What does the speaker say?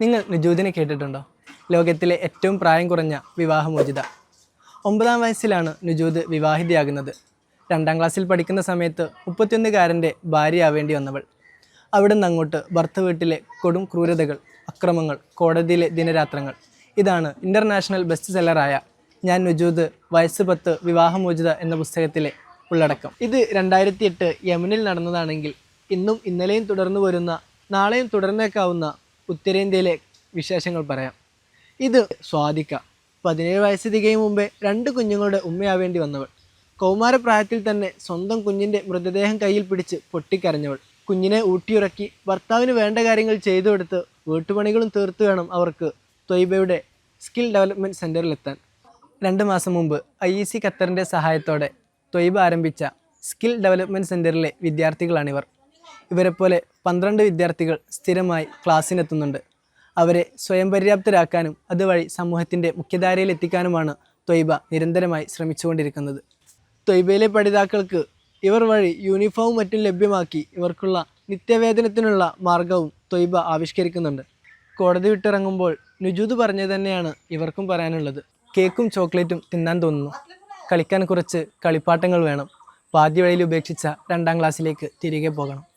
നിങ്ങൾ നുജൂദിനെ കേട്ടിട്ടുണ്ടോ? ലോകത്തിലെ ഏറ്റവും പ്രായം കുറഞ്ഞ വിവാഹമോചിത. ഒമ്പതാം വയസ്സിലാണ് നുജൂദ് വിവാഹിതയാകുന്നത്. രണ്ടാം ക്ലാസ്സിൽ പഠിക്കുന്ന സമയത്ത് മുപ്പത്തിയൊന്നുകാരന്റെ ഭാര്യയാവേണ്ടി വന്നവൾ. അവിടെ നിന്ന് അങ്ങോട്ട് ഭർത്ത വീട്ടിലെ കൊടും ക്രൂരതകൾ അക്രമങ്ങൾ കോടതിയിലെ ദിനരാത്രങ്ങൾ. ഇതാണ് ഇന്റർനാഷണൽ ബെസ്റ്റ് സെല്ലറായ ഞാൻ നുജൂദ് വയസ്സ് പത്ത് വിവാഹമോചിത എന്ന പുസ്തകത്തിലെ ഉള്ളടക്കം. ഇത് രണ്ടായിരത്തി എട്ട് യമനിൽ നടന്നതാണെങ്കിൽ ഇന്നും ഇന്നലെയും തുടർന്നു വരുന്ന നാളെയും തുടർന്നേക്കാവുന്ന ഉത്തരേന്ത്യയിലെ വിശേഷങ്ങൾ പറയാം. ഇത് സ്വാദിക്ക പതിനേഴ് വയസ്സ് തികയും മുമ്പേ രണ്ട് കുഞ്ഞുങ്ങളുടെ ഉമ്മയാവേണ്ടി വന്നവൾ. കൗമാരപ്രായത്തിൽ തന്നെ സ്വന്തം കുഞ്ഞിന്റെ മൃതദേഹം കയ്യിൽ പിടിച്ച് പൊട്ടിക്കരഞ്ഞവൾ. കുഞ്ഞിനെ ഊട്ടിയുറക്കി ഭർത്താവിന് വേണ്ട കാര്യങ്ങൾ ചെയ്തു കൊടുത്ത് വീട്ടുപണികളും തീർത്തു വേണം അവർക്ക് ത്വയ്ബയുടെ സ്കിൽ ഡെവലപ്മെന്റ് സെന്ററിലെത്താൻ രണ്ട് മാസം മുമ്പ് ഐ ഇ സി ഖത്തറിന്റെ സഹായത്തോടെ ത്വയ്ബ ആരംഭിച്ച സ്കിൽ ഡെവലപ്മെന്റ് സെന്ററിലെ വിദ്യാർത്ഥികളാണിവർ. ഇവരെപ്പോലെ പന്ത്രണ്ട് വിദ്യാർത്ഥികൾ സ്ഥിരമായി ക്ലാസ്സിനെത്തുന്നുണ്ട്. അവരെ സ്വയം പര്യാപ്തരാക്കാനും അതുവഴി സമൂഹത്തിന്റെ മുഖ്യധാരയിൽ എത്തിക്കാനുമാണ് ത്വയ്ബ നിരന്തരമായി ശ്രമിച്ചുകൊണ്ടിരിക്കുന്നത്. ത്വയ്ബയിലെ പഠിതാക്കൾക്ക് ഇവർ വഴി യൂണിഫോം മറ്റും ലഭ്യമാക്കി ഇവർക്കുള്ള നിത്യവേതനത്തിനുള്ള മാർഗവും ത്വയ്ബ ആവിഷ്കരിക്കുന്നുണ്ട്. കോടതി വിട്ടിറങ്ങുമ്പോൾ നുജൂദ് പറഞ്ഞത് തന്നെയാണ് ഇവർക്കും പറയാനുള്ളത്. കേക്കും ചോക്ലേറ്റും തിന്നാൻ തോന്നുന്നു. കളിക്കാൻ കുറച്ച് കളിപ്പാട്ടങ്ങൾ വേണം. പാതി വഴിയിൽ ഉപേക്ഷിച്ച രണ്ടാം ക്ലാസ്സിലേക്ക് തിരികെ പോകണം.